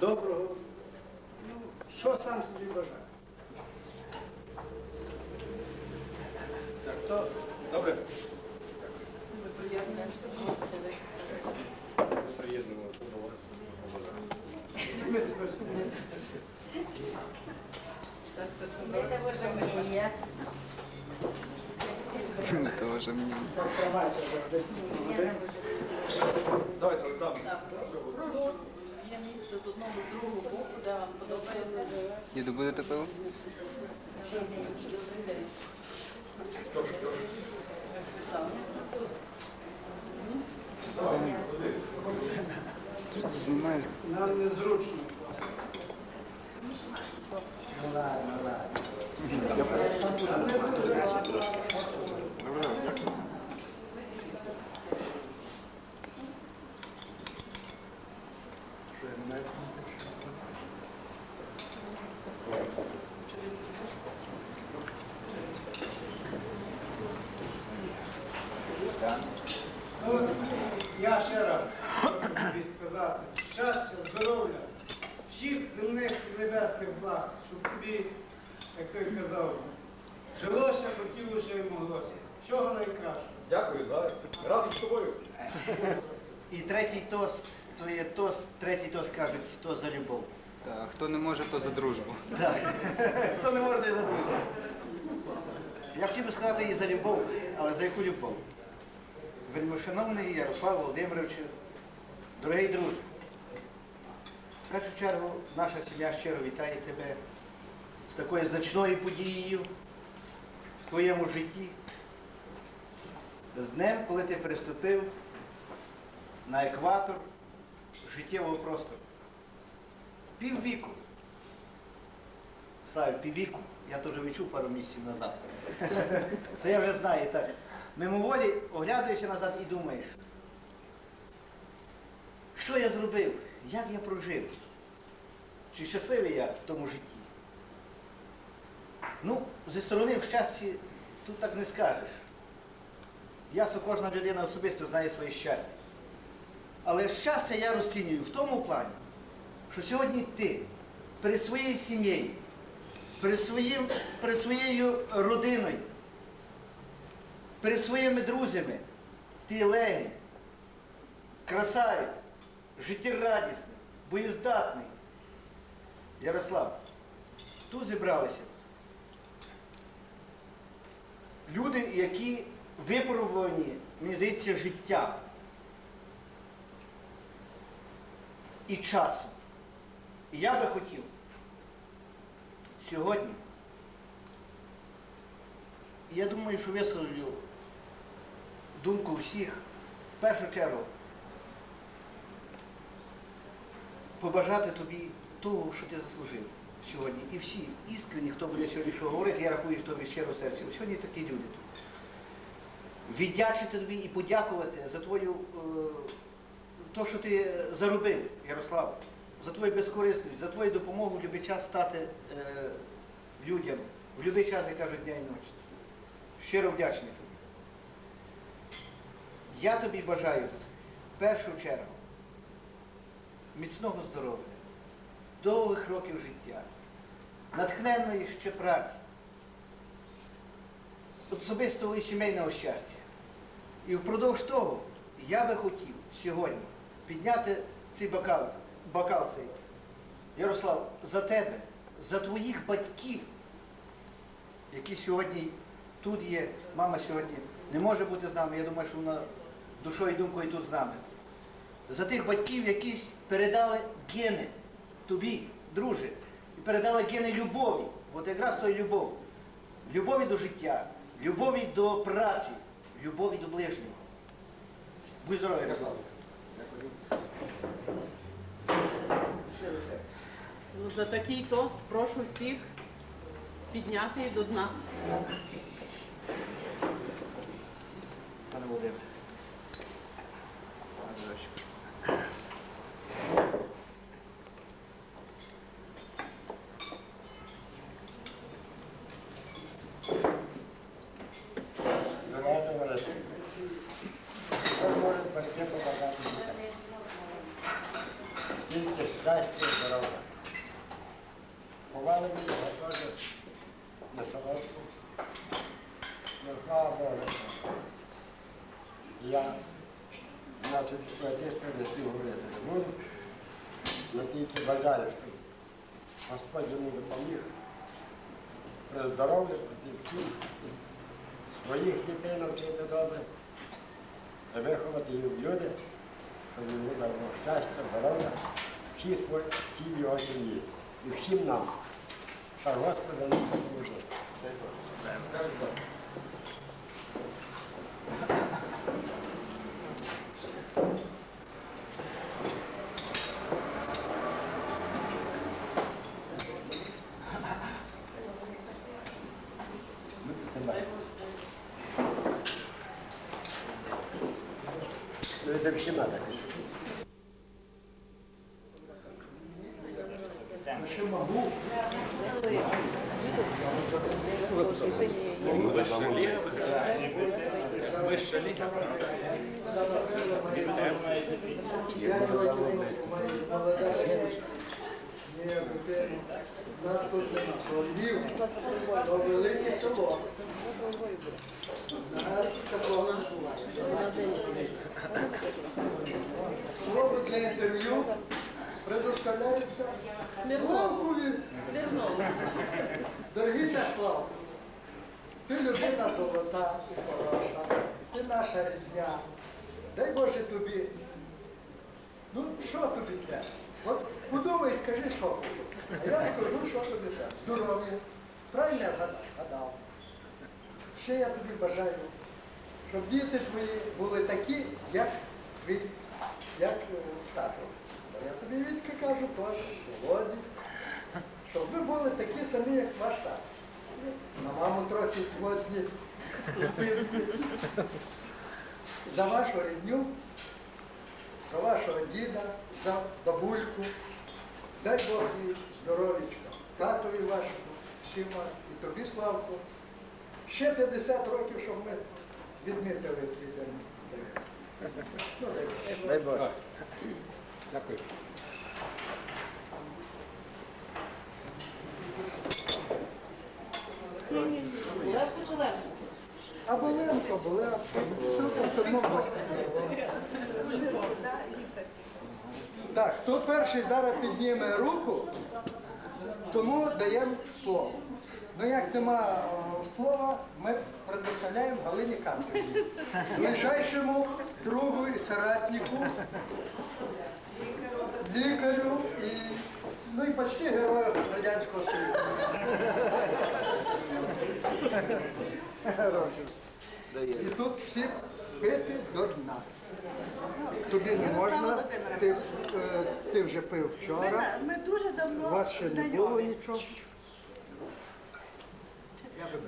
доброго. Ну, що сам собі бажає. Так, то добре. Ми приєднуємося до гостей. Приєднуємо до вас. Ми тепер. Тоже завжди. Давайте, Олександр. Прошу. Місце з одного, з другого боку, де вам подобається. Діду будете пиво? Знімаєш? Нам незручно. Ну ладно, ладно. Що Ну, я ще раз хочу тобі сказати, щастя, здоров'я, всіх земних і небесних благ, щоб тобі, як той казав, жилося, хотілося і моглося. Всього найкращого. Дякую, да. разом з тобою. І третій тост, то є тост, третій тост кажуть, то за любов. Так, хто не може, то за дружбу. Так. То не можна і за дружбу. Я хотів би сказати і за любов, але за яку любов? Вельмишановний Ярослав Володимировичу, дорогий друже, в першу чергу наша сім'я щиро вітає тебе з такою значною подією в твоєму житті, з днем, коли ти переступив на екватор життєвого простору. Піввіку. Славі, піввіку. Я теж відчув пару місяців назад. То я вже знаю так. Мимоволі оглядуєшся назад і думаєш, що я зробив, як я прожив, чи щасливий я в тому житті. Ну, зі сторони в щасті тут так не скажеш. Ясно, кожна людина особисто знає своє щастя. Але щастя я розцінюю в тому плані, що сьогодні ти перед своєю сім'єю, перед, перед своєю родиною, перед своїми друзями, ти легень, красавець, життєрадісний, боєздатний. Ярослав, тут зібралися люди, які випробувані, мені здається, життям. і часу. І я би хотів сьогодні, я думаю, що висловлю думку всіх, в першу чергу, побажати тобі того, що ти заслужив сьогодні. І всі іскренні, хто буде сьогодні що говорити, я рахую, що тобі щиро серця. Сьогодні такі люди тут. Віддячити тобі і подякувати за твою е, то, що ти заробив, Ярослав, за твою безкорисність, за твою допомогу в будь-який час стати е, людям, в будь-який час, як кажуть, дня і ночі. Щиро вдячний тобі. Я тобі бажаю в першу чергу міцного здоров'я, довгих років життя, натхненної ще праці, особистого і сімейного щастя. І впродовж того я би хотів сьогодні підняти цей бокал, бокал цей. Ярослав, за тебе, за твоїх батьків, які сьогодні тут є. Мама сьогодні не може бути з нами. Я думаю, що вона душою і думкою тут з нами. За тих батьків, які передали гени тобі, друже, і передали гени любові. От якраз то любов. Любові до життя, любові до праці, любові до ближнього. Будь здоровий, Ярослав. Ну, за такий тост прошу всіх підняти і до дна. Пане Володимире. Пане Дорожчику. Дороге товариство, що може прийти побажати дітям? Тільки щастя, здоров'я. давали мені, теж на солодку. Ну, слава Богу. Я, значить, поетично не спів говорити не буду. Я тільки бажаю, щоб Господь йому допоміг при здоров'ї, при всіх своїх дітей навчити добре, виховати їх в люди, щоб йому дало щастя, здоров'я, всі, свої, всі його сім'ї і всім нам. Та Господа нам допоможе. Тримай. Ну, це всіма так. Ні, тепер заступник Львів, то велике село. Зараз такого буває. Слово для інтерв'ю предоставляється Славкові. Дорогий Слав, ти людина золота і хороша, ти наша рідня. Дай Боже тобі. Ну, що тобі треба? От подумай, скажи, що. А я скажу, що тобі треба. Здоров'я. Правильно я? Гадав. Ще я тобі бажаю, щоб діти твої були такі, як твій, як е, тато. Я тобі Вітька кажу теж, Володі, щоб ви були такі самі, як ваш тато. На маму трохи сьогодні збивки. За вашу рідню, за вашого діда, за бабульку. Дай Бог їй здоров'ячка, татові вашому, всіма, і тобі, Славку. Ще 50 років, щоб ми відмітили твій день. Ну, дай Бог. Дай Бог. Дякую. А Боленко, Боленко, все по одному. Так, хто перший зараз підніме руку, тому даємо слово. Ну як нема е, слова, ми предоставляємо Галині Карпівні. Ближайшому другу і соратнику, лікарю і ну і почти герою Радянського Союзу. І тут всі пити до дна. Тобі не можна, ти, е, ти вже пив вчора, Ми, дуже давно у вас ще не знайомі. було нічого.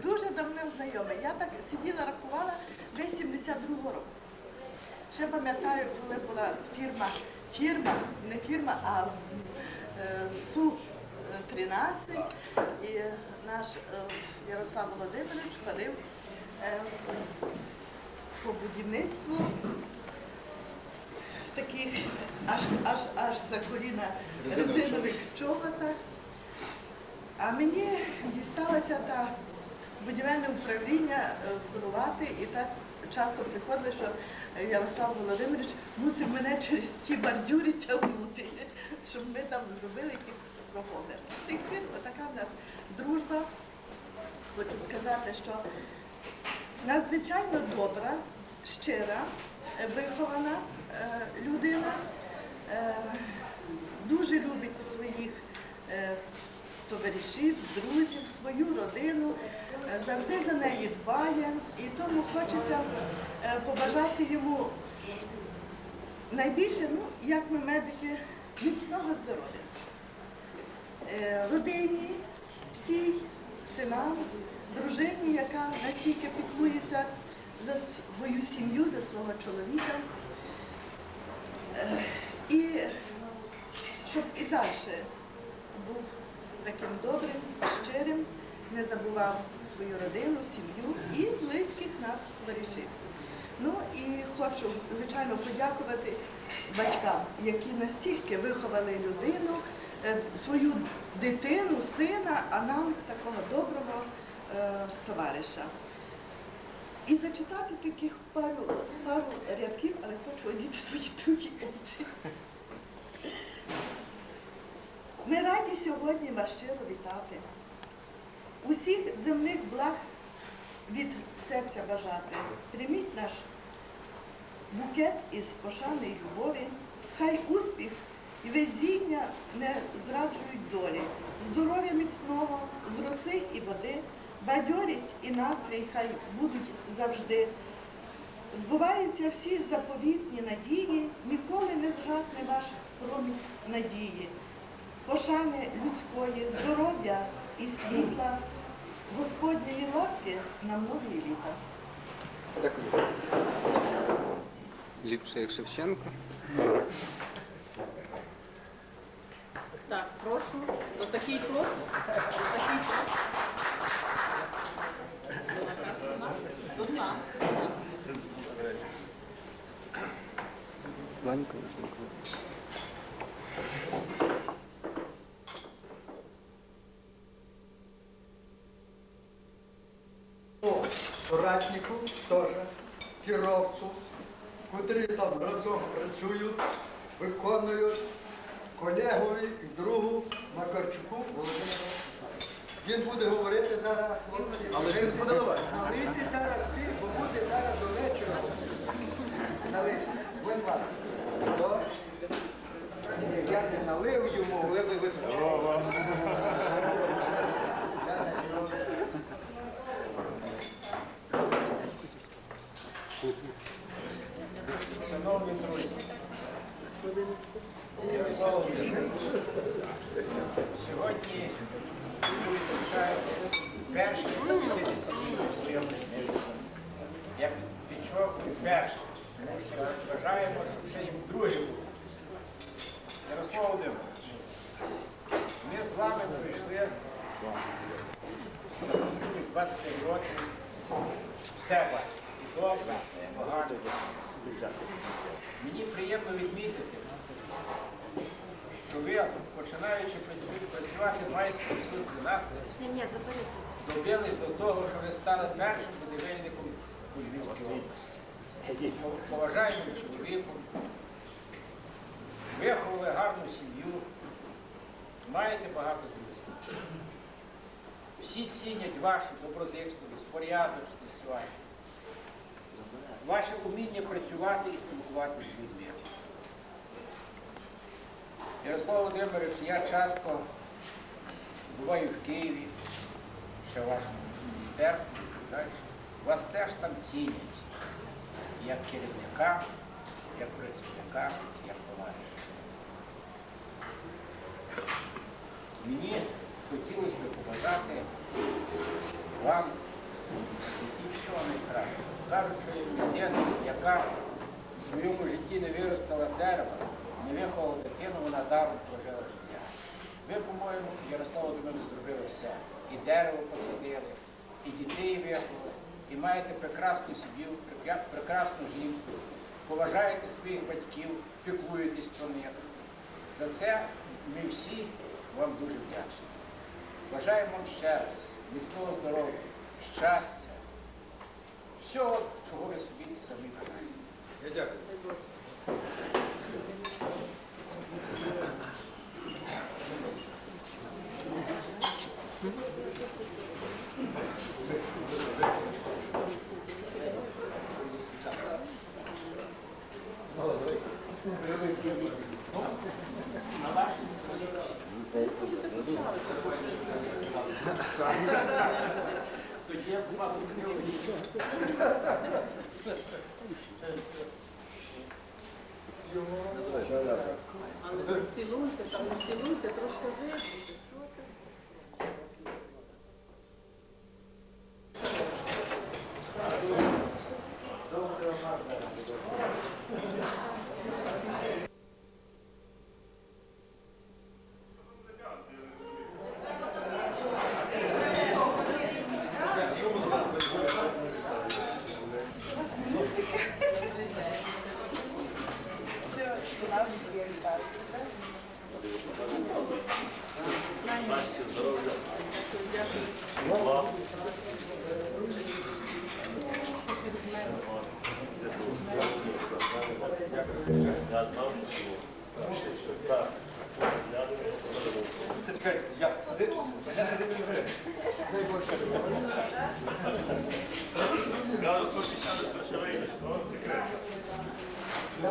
Дуже давно знайомі. Я так сиділа, рахувала десь 72-го року. Ще пам'ятаю, коли була фірма, фірма, не фірма, а е, Су-13. І наш е, Ярослав Володимирович ходив е, по будівництву в таких аж, аж, аж за коліна резинових чоботах. А мені дісталося та будівельне управління е, керувати, і так часто приходило, що Ярослав Володимирович мусив мене через ці бордюри тягнути, щоб ми там зробили якийсь прогрес. З тих така в нас дружба. Хочу сказати, що надзвичайно добра, щира, е, вихована е, людина, е, дуже любить своїх товаришів, друзів, свою родину, завжди за неї дбає. І тому хочеться побажати йому найбільше, ну, як ми медики, міцного здоров'я. Е, Родині, всій, синам, дружині, яка настільки піклується за свою сім'ю, за свого чоловіка. Е, І щоб і далі був таким добрим, щирим, не забував свою родину, сім'ю і близьких нас товаришів. Ну і хочу, звичайно, подякувати батькам, які настільки виховали людину, свою дитину, сина, а нам такого доброго е, товариша. І зачитати таких пару, пару рядків, але хочу одіти свої другі очі. Ми раді сьогодні вас щиро вітати. Усіх земних благ від серця бажати. Прийміть наш букет із пошани і любові. Хай успіх везіння не зраджують долі. Здоров'я міцного, з роси і води, бадьорість і настрій хай будуть завжди. Збуваються всі заповітні надії, ніколи не згасне ваш промінь надії. Пошани людської, здоров'я і світла, Господньої ласки на многі літа. Дякую. Ліпше як Шевченко. Так, прошу. За такий тост. За такий тост. Була картина. Тут нам. Сланько. О, соратнику теж, керовцю, котрі там разом працюють, виконують колегові і другу Макарчуку Володимиру. Він буде говорити зараз, хлопці. Але він буде Налийте зараз всі, бо буде зараз до вечора. Налити. будь ласка. Я не налив йому, але ви виключаєте. Я не п'ю. Шановні друзі, Сьогодні ви відзначаєте перше 50-ліття в своєму житті. Я підчеркую перше, тому що вважаємо, що ще їм друге буде. Ярослав Володимирович, ми з вами пройшли за останні 25 років все бачимо. Добре, погано. Мені приємно відмітити, що ви, починаючи працю- працювати майстром суд 12, Ні, ні, добились до того, що ви стали першим будівельником у Львівській області. Поважаємо чоловіком, виховали гарну сім'ю, маєте багато друзів. Всі цінять вашу доброзичливість, порядочність вашу, ваше вміння працювати і спілкуватися з людьми. Ярослав Володимирович, я часто буваю в Києві, ще в вашому міністерстві, вас теж там цінять як керівника, як працівника, як товариша. Мені хотілося б побажати вам житті всього найкращого. Кажуть, що є людина, яка в своєму житті не виростила дерева, не виховала дитину, вона даром прожила життя. Ви, по-моєму, Ярослав Володимирович, зробили все. І дерево посадили, і дітей виховали, і маєте прекрасну сім'ю, прекрасну жінку, поважаєте своїх батьків, піклуєтесь про них. За це ми всі вам дуже вдячні. Бажаємо вам ще раз міцного здоров'я, щастя, всього, чого ви собі самі бажаєте. Я дякую. Тоді я б, мабуть, ну цілуйте, там не цілуйте, трошки вийдете. Що ти? Що, щастя, здоров'я. Дякую. Вам. Я знав, що так. Чекай, я сиди. Я сиди Я поки сяду, то ще вийдеш. Тут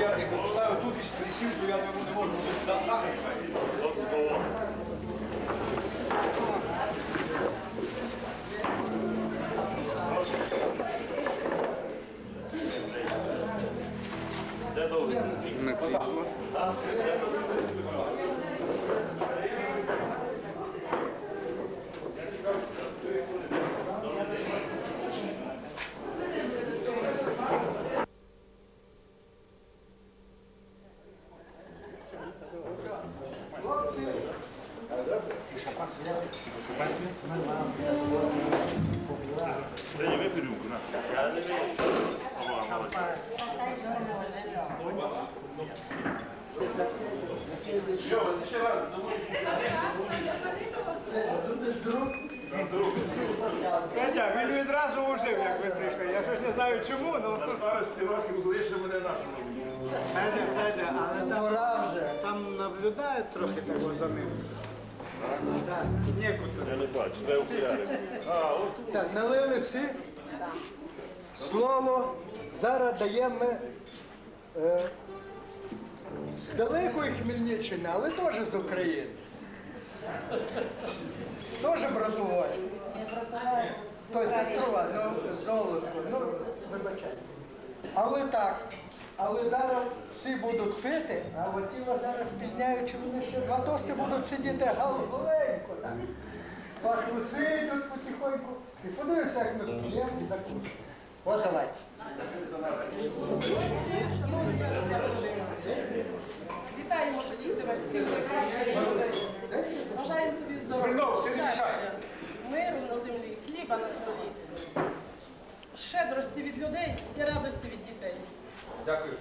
я як поставив тут і присів, то я йому не можу тут дати. От кого. Де довгий? На крісло. Сьогодні випий рюмку, на. Я не вийду. О, молодець. Федя, він відразу ужив, як ви прийшли. Я щось не знаю чому, але... На старості років лише мене нашому. Федя, Федя, але там, там наблюдають трохи так за ним. Так. Я не бачу, де окуляри? А, от Так, налили всі. Слово зараз даємо е, з далекої Хмельниччини, але теж з України. Теж братової. То сестрова, ну, золотко, ну, вибачайте. Але так, але зараз всі будуть пити, а от ті зараз пізняючи, вони ще два тости будуть сидіти голенько так. Пахлуси йдуть потихоньку і подивляться, як ми п'ємо і закусимо. От давайте. Вітаємо, що діти вас цілий Бажаємо тобі здоров'я, миру на землі, хліба на столі, щедрості від людей і радості від дітей. Дякую.